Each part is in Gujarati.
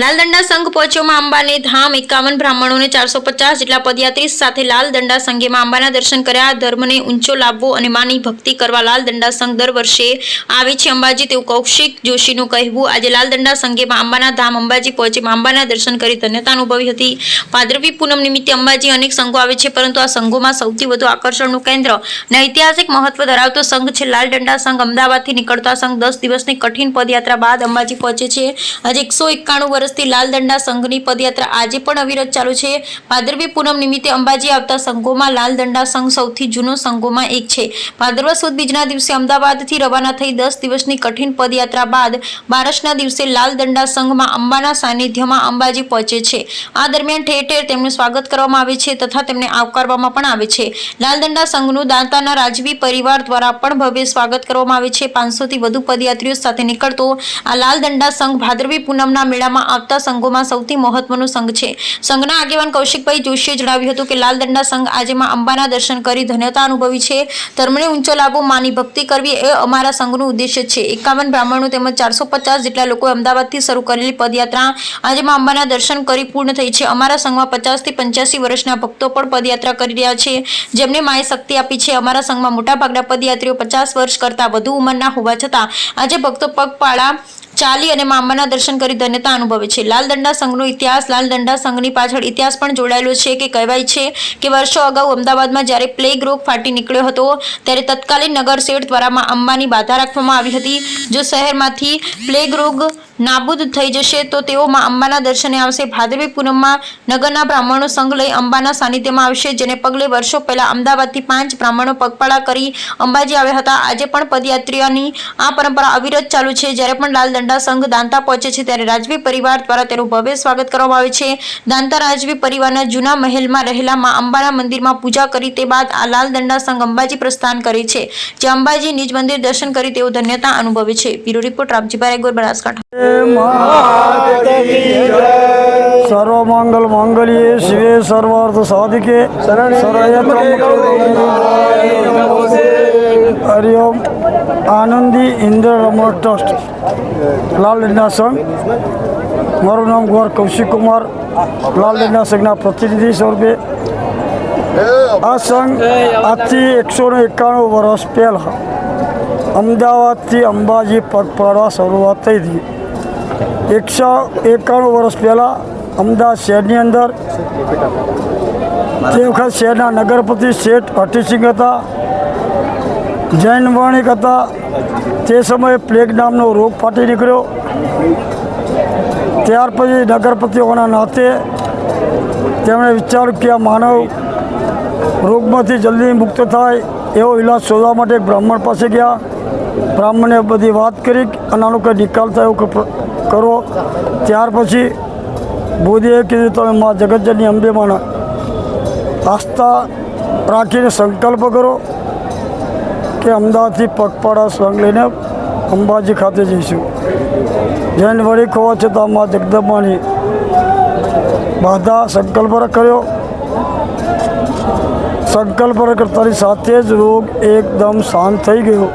લાલદંડા સંઘ પહોંચ્યોમાં અંબાને ધામ એકાવન બ્રાહ્મણોને ચારસો પચાસ જેટલા પદયાત્રી સાથે લાલદંડા સંઘેમાં અંબાના દર્શન કર્યા. ધર્મને ઊંચો લાવવો અને માની ભક્તિ કરવા લાલદંડા સંઘ દર વર્ષે આવે છે અંબાજી તેવું કૌશિક જોશીનું કહેવું. આજે લાલદંડા સંઘેમાં અંબાના ધામ અંબાજી પહોંચીમાં અંબાના દર્શન કરી ધન્યતા અનુભવી હતી. ભાદરવી પૂનમ નિમિત્તે અંબાજી અનેક સંઘો આવે છે, પરંતુ આ સંઘોમાં સૌથી વધુ આકર્ષણનું કેન્દ્ર અને ઐતિહાસિક મહત્વ ધરાવતો સંઘ છે લાલદંડા સંઘ. અમદાવાદથી નીકળતો સંઘ દસ દિવસની કઠિન પદયાત્રા બાદ અંબાજી પહોંચે છે. આજે એકસો એકાણું વર્ષથી લાલદંડા સંઘની પદયાત્રા આજે પણ અવિરત ચાલુ છે. ભાદરવી પૂનમ નિમિત્તે અંબાજી આવતા સંઘોમાં લાલ દંડા સંઘ સૌથી જૂનો સંઘોમાં એક છે. ભાદરવા સુદ બીજના દિવસે અમદાવાદથી રવાના થઈ દસ દિવસની કઠિન પદયાત્રા બાદ બારસના દિવસે લાલ દંડા સંઘમાં અંબાના સાનિધ્યમાં અંબાજી પહોંચે છે. આ દરમિયાન ઠેર ઠેર તેમનું સ્વાગત કરવામાં આવે છે તથા તેમને આવકારવામાં પણ આવે છે. લાલ દંડા સંઘનું દાંતાના રાજવી પરિવાર દ્વારા પણ ભવ્ય સ્વાગત કરવામાં આવે છે. પાંચસોથી વધુ પદયાત્રીઓ સાથે નીકળતો આ લાલદંડા સંઘ ભાદરવી પૂનમના મેળામાં આવતા સંઘોમાં સૌથી મહત્વનો સંઘ છે. સંઘના આગેવાન કૌશિકભાઈ જોશીએ જણાવ્યું હતું કે લાલદંડા સંઘ આજે માં અંબાના દર્શન કરી ધન્યતા અનુભવી છે. ધર્મને ઊંચો લાવવો માની ભક્તિ કરવી એ અમારા સંઘનું ઉદ્દેશ્ય છે. એકાવન બ્રાહ્મણો તેમજ ચારસો પચાસ જેટલા લોકોએ અમદાવાદથી શરૂ કરેલી પદયાત્રા આજે અંબાના દર્શન કરી પૂર્ણ થઈ છે. અમારા સંઘમાં પચાસથી પંચ્યાસી વર્ષના ભક્તો પણ પદયાત્રા કરી રહ્યા છે. જેમને માએ શક્તિ આપી છે. અમારા સંઘમાં મોટાભાગના પદયાત્રીઓ પચાસ વર્ષ કરતાં વધુ ઉંમરના હોવા છતાં આજે ભક્તો પગપાળા ચાલી અને મામાના દર્શન કરી ધન્યતા અનુભવે છે. લાલદંડા સંઘનો ઇતિહાસ લાલદંડા સંઘની પાછળ ઇતિહાસ પણ જોડાયેલો છે કે કહેવાય છે કે વર્ષો અગાઉ અમદાવાદમાં જ્યારે પ્લેગ રોગ ફાટી નીકળ્યો હતો, ત્યારે તત્કાલીન નગર શેઠ દ્વારામાં અંબાની બાધા રાખવામાં આવી હતી. જો શહેરમાંથી પ્લેગ રોગ નાબૂદ થઈ જશે તો તેઓ માં અંબાના દર્શને આવશે. ભાદરવી પૂનમમાં નગરના બ્રાહ્મણો સંઘ લઈ અંબાના સાનિધ્યમાં આવશે, જેને પગલે વર્ષો પહેલા અમદાવાદથી પાંચ બ્રાહ્મણો પગપાળા કરી અંબાજી આવ્યા હતા. આજે પણ પદયાત્રીઓની આ પરંપરા અવિરત ચાલુ છે. જ્યારે પણ લાલદંડા સંઘ દાંતા પહોંચે છે, ત્યારે રાજવી પરિવાર દ્વારા તેનું ભવ્ય સ્વાગત કરવામાં આવે છે. દાંતા રાજવી પરિવારના જૂના મહેલમાં રહેલા માં અંબાના મંદિરમાં પૂજા કરી તે બાદ આ લાલદંડા સંઘ અંબાજી પ્રસ્થાન કરે છે જે અંબાજી નિજ મંદિર દર્શન કરી તેઓ ધન્યતા અનુભવે છે. Bureau report, Ramjibhai Gor Banaskantha. Sarvamangal મંગલ્યે શિવે સર્વાર્થ સાધિકે હરિઓમ આનંદી ઇન્દ્ર રમણ ટ્રસ્ટ લાલ લીના સંઘ મારું નામ ગોર કૌશિક કુમાર લાલ લીના સંઘના પ્રતિનિધિ સ્વરૂપે આ સંઘ આજથી એકસો ને એકાણું વર્ષ પહેલાં અમદાવાદથી અંબાજી પગપાળા શરૂઆત થઈ હતી એકસો એકાણું વર્ષ પહેલાં અમદાવાદ શહેરની અંદર તે વખત શહેરના નગરપતિ શેઠ હઠીસિંહ હતા, જૈન વણિક હતા. તે સમયે પ્લેગ નામનો રોગ ફાટી નીકળ્યો. ત્યાર પછી નગરપતિઓના નાતે તેમણે વિચાર્યું કે આ માનવ રોગમાંથી જલ્દી મુક્ત થાય એવો ઇલાજ શોધવા માટે બ્રાહ્મણ પાસે ગયા. બ્રાહ્મણે બધી વાત કરી અને આનો કંઈ નિકાલ થાય કંઈ કરો. ત્યાર પછી મોદીએ કીધું, તમે મા જગતજનની અંબેમાના આસ્થા રાખીને સંકલ્પ કરો કે અમદાવાદથી પગપાળા સંગ લઈને અંબાજી ખાતે જઈશું. જૈન વળી હોવા છતાં મા જગદંબાની બાધા સંકલ્પ કર્યો. સંકલ્પ કરતાની સાથે જ રોગ એકદમ શાંત થઈ ગયો.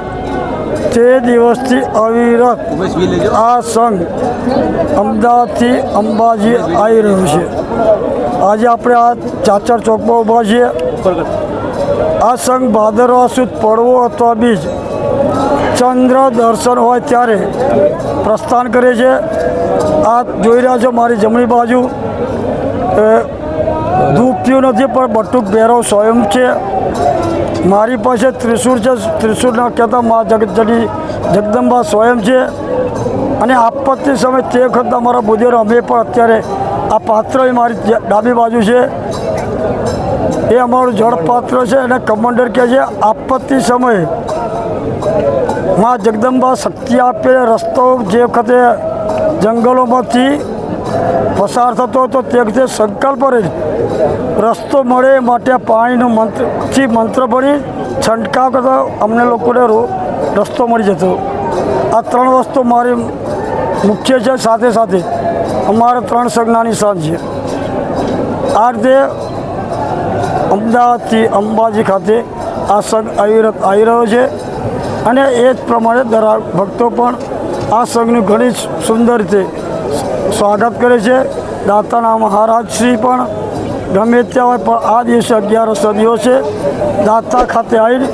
તે દિવસથી અવિરત આ સંઘ અમદાવાદથી અંબાજી આવી રહ્યું છે. આજે આપણે આ ચાચર ચોકમાં ઊભા છીએ. આ સંઘ ભાદરવા સુદ પડવો અથવા બીજ ચંદ્ર દર્શન હોય ત્યારે પ્રસ્થાન કરે છે. આ જોઈ રહ્યા છો મારી જમણી બાજુ. ધૂપ થયું નથી પણ બટુક ભેરવ સ્વયં છે. મારી પાસે ત્રિશુર છે, ત્રિશુરના કહેતા મા જગતજની જગદંબા સ્વયં છે. અને આપત્તિ સમય તે વખત અમારા બુધેરો અમે પણ અત્યારે આ પાત્ર એ મારી ડાબી બાજુ છે. એ અમારું જળપાત્ર છે અને કમાન્ડર કહે છે, આપત્તિ સમયે મા જગદંબા શક્તિ આપે રસ્તો જે વખતે જંગલોમાંથી પસાર થતો હતો તે વખતે સંકલ્પ રહી રસ્તો મળે માટે પાણીનું મંત્રથી મંત્ર ભણી છંટકાવ કરતાં અમને લોકોને રસ્તો મળી જતો. આ ત્રણ વસ્તુ મારી મુખ્ય છે, સાથે સાથે અમારે ત્રણ સંજ્ઞાની સાંજ છે. આ રીતે અમદાવાદથી અંબાજી ખાતે આ સંઘ આવી આવી રહ્યો છે અને એ જ પ્રમાણે દરા ભક્તો પણ આ સંઘની ઘણી સુંદર રીતે સ્વાગત કરે છે. દાતાના મહારાજ શ્રી પણ ગમે ત્યાં હોય, પણ આ દિવસે અગિયાર સદીઓ છે. દાતા ખાતે આવીને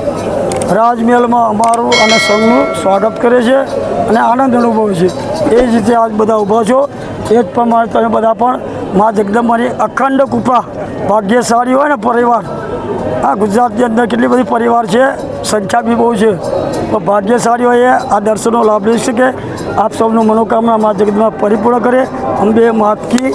રાજમહેલમાં અમારું અને સંઘનું સ્વાગત કરે છે અને આનંદ અનુભવે છે. એ જ રીતે આજ બધા ઊભા છો. એ જ પ્રમાણે તમે બધા પણ મા જગદંબાની અખંડ કૃપા, ભાગ્યશાળી હોય ને પરિવાર. આ ગુજરાતની અંદર કેટલી બધી પરિવાર છે. સંખ્યા બી બહુ છે. તો ભાગ્યશાળી હોય આ દર્શનનો લાભ લઈ શકે. આપ સૌનું મનોકામના મા જગતમાં પરિપૂર્ણ કરે અંબે માતકી.